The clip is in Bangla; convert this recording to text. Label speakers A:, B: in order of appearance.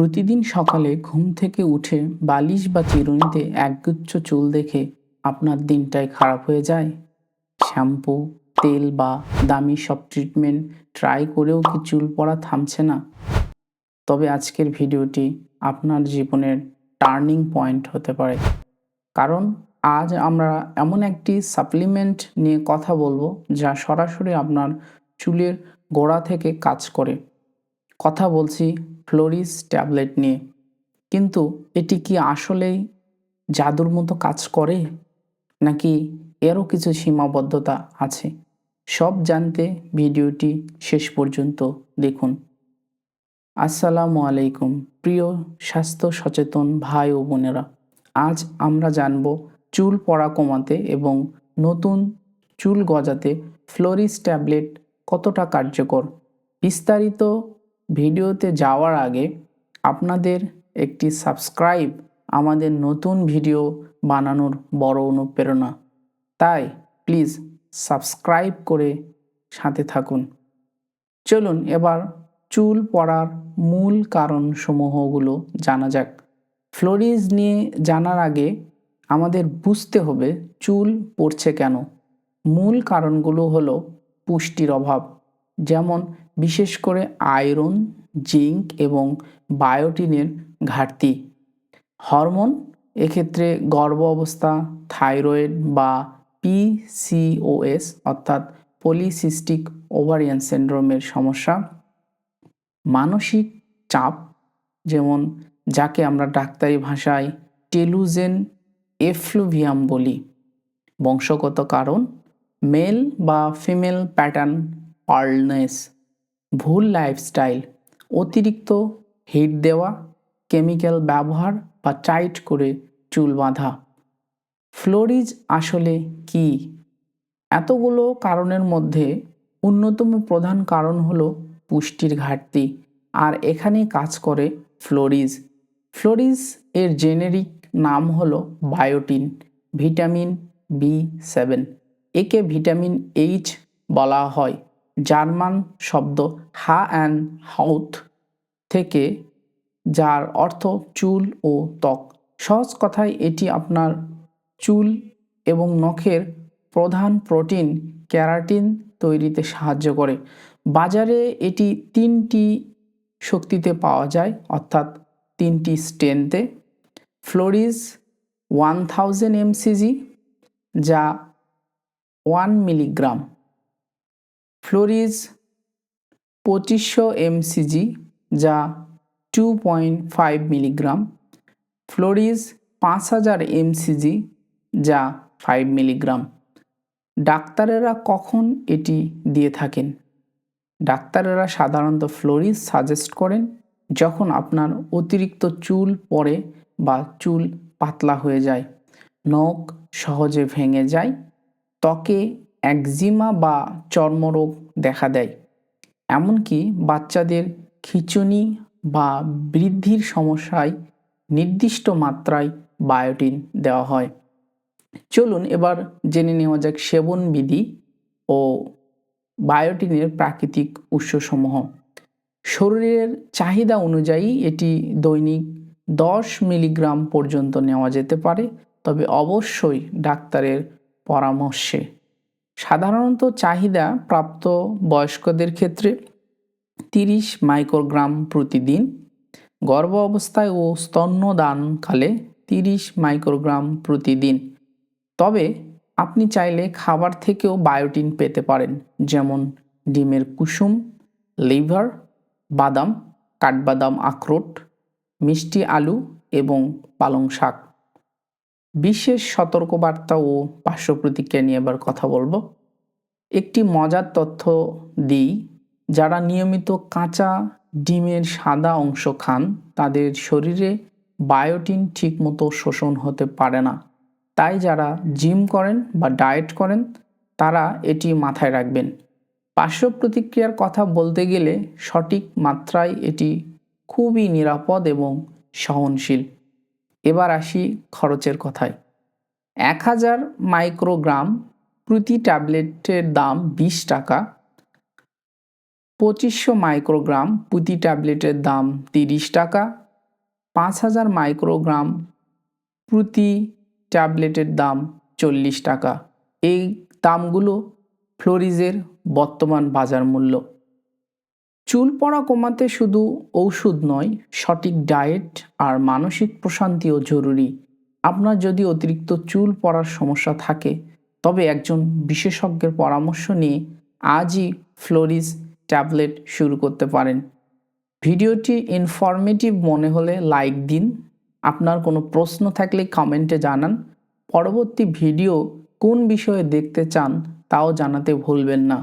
A: প্রতিদিন সকালে ঘুম থেকে উঠে বালিশ বা চিরুনিতে একগুচ্ছ চুল দেখে আপনার দিনটাই খারাপ হয়ে যায়। শ্যাম্পু, তেল বা দামি সব ট্রিটমেন্ট ট্রাই করেও কি চুল পড়া থামছে না? তবে আজকের ভিডিওটি আপনার জীবনের টার্নিং পয়েন্ট হতে পারে। কারণ আজ আমরা এমন একটি সাপ্লিমেন্ট নিয়ে কথা বলব যা সরাসরি আপনার চুলের গোড়া থেকে কাজ করে। কথা বলছি ফ্লোরিস ট্যাবলেট নিয়ে। কিন্তু এটি কি আসলেই জাদুর মতো কাজ করে? নাকি এরও কিছু সীমাবদ্ধতা আছে? সব জানতে ভিডিওটি শেষ পর্যন্ত দেখুন। আসসালামু আলাইকুম, প্রিয় স্বাস্থ্য সচেতন ভাই ও বোনেরা। আজ আমরা জানব চুল পড়া কমাতে এবং নতুন চুল গজাতে ফ্লোরিস ট্যাবলেট কতটা কার্যকর। বিস্তারিত ভিডিওতে যাওয়ার আগে আপনাদের একটি সাবস্ক্রাইব আমাদের নতুন ভিডিও বানানোর বড় অনুপ্রেরণা। তাই প্লিজ সাবস্ক্রাইব করে সাথে থাকুন। চলুন এবার চুল পড়ার মূল কারণসমূহগুলো জানা যাক। ফ্লোরিজ নিয়ে জানার আগে আমাদের বুঝতে হবে চুল পড়ছে কেন। মূল কারণগুলো হলো পুষ্টির অভাব। যেমন বিশেষ করে আয়রন, জিঙ্ক এবং বায়োটিনের ঘাটতি। হরমোন, এক্ষেত্রে গর্ভ অবস্থা, থাইরয়েড বা পিসিওএস অর্থাৎ পলিসিস্টিক ওভারিয়ান সিন্ড্রোমের সমস্যা। মানসিক চাপ, যেমন যাকে আমরা ডাক্তারি ভাষায় টেলুজেন এফ্লুভিয়াম বলি। বংশগত কারণ, মেল বা ফিমেল প্যাটার্ন পার্লনেস, ভুল লাইফস্টাইল, অতিরিক্ত হিট দেওয়া কেমিক্যাল ব্যবহার বা টাইট করে চুল বাঁধা। ফ্লোরিজ আসলে কি? এতগুলো কারণের মধ্যে অন্যতম প্রধান কারণ হলো পুষ্টির ঘাটতি, আর এখানে কাজ করে ফ্লোরিজ। ফ্লোরিজ এর জেনেরিক নাম হলো বায়োটিন, ভিটামিন বি সেভেন। একে ভিটামিন এইচ বলা হয়। জার্মান শব্দ হা অ্যান্ড হাউথ থেকে, যার অর্থ চুল ও ত্বক। সহজ কথায়, এটি আপনার চুল এবং নখের প্রধান প্রোটিন ক্যারাটিন তৈরিতে সাহায্য করে। বাজারে এটি তিনটি শক্তিতে পাওয়া যায়, অর্থাৎ তিনটি স্টেনতে ফ্লোরিজ ওয়ান থাউজেন্ড এমসিজি, যা ওয়ান মিলিগ্রাম। ফ্লোরিজ পঁচিশশো এমসিজি যা টু পয়েন্ট ফাইভ মিলিগ্রাম, ফ্লোরিজ পাঁচ হাজার এমসিজি যা ফাইভ মিলিগ্রাম। ডাক্তারেরা কখন এটি দিয়ে থাকেন? ডাক্তারেরা সাধারণত ফ্লোরিজ সাজেস্ট করেন যখন আপনার অতিরিক্ত চুল পড়ে বা চুল পাতলা হয়ে যায়, নখ সহজে ভেঙে যায়, ত্বকে একজিমা বা চর্মরোগ দেখা দেয়। এমনকি বাচ্চাদের খিচুনি বা বৃদ্ধির সমস্যায় নির্দিষ্ট মাত্রায় বায়োটিন দেওয়া হয়। চলুন এবার জেনে নেওয়া যাক সেবন বিধি ও বায়োটিনের প্রাকৃতিক উৎসসমূহ। শরীরের চাহিদা অনুযায়ী এটি দৈনিক দশ মিলিগ্রাম পর্যন্ত নেওয়া যেতে পারে, তবে অবশ্যই ডাক্তারের পরামর্শে। সাধারণত চাহিদা প্রাপ্ত বয়স্কদের ক্ষেত্রে তিরিশ মাইক্রোগ্রাম প্রতিদিন, গর্ভ অবস্থায় ও স্তন্যদানকালে তিরিশ মাইক্রোগ্রাম প্রতিদিন। তবে আপনি চাইলে খাবার থেকেও বায়োটিন পেতে পারেন, যেমন ডিমের কুসুম, লিভার, বাদাম, কাঠবাদাম আখরোট, মিষ্টি আলু এবং পালং শাক বিশেষ সতর্কবার্তা ও পার্শ্ব প্রতিক্রিয়া নিয়ে এবার কথা বলব। একটি মজার তথ্য দিই, যারা নিয়মিত কাঁচা ডিমের সাদা অংশ খান, তাদের শরীরে বায়োটিন ঠিকমতো শোষণ হতে পারে না। তাই যারা জিম করেন বা ডায়েট করেন, তারা এটি মাথায় রাখবেন। পার্শ্ব প্রতিক্রিয়ার কথা বলতে গেলে সঠিক মাত্রায় এটি খুবই নিরাপদ এবং সহনশীল। এবার আসি খরচের কথায়। এক হাজার মাইক্রোগ্রাম প্রতি ট্যাবলেটের দাম বিশ টাকা। পঁচিশশো মাইক্রোগ্রাম প্রতি ট্যাবলেটের দাম তিরিশ টাকা। পাঁচ হাজার মাইক্রোগ্রাম প্রতি ট্যাবলেটের দাম চল্লিশ টাকা। এই দামগুলো ফ্লোরিজের বর্তমান বাজার মূল্য। চুল পড়া কমাতে শুধু ঔষধ নয়, সঠিক ডায়েট আর মানসিক প্রশান্তিও জরুরি। আপনার যদি অতিরিক্ত চুল পড়ার সমস্যা থাকে, তবে একজন বিশেষজ্ঞের পরামর্শ নিয়ে আজই ফ্লোরিস ট্যাবলেট শুরু করতে পারেন। ভিডিওটি ইনফরমেটিভ মনে হলে লাইক দিন। আপনার কোনো প্রশ্ন থাকলে কমেন্টে জানান। পরবর্তী ভিডিও কোন বিষয়ে দেখতে চান, তাও জানাতে ভুলবেন না।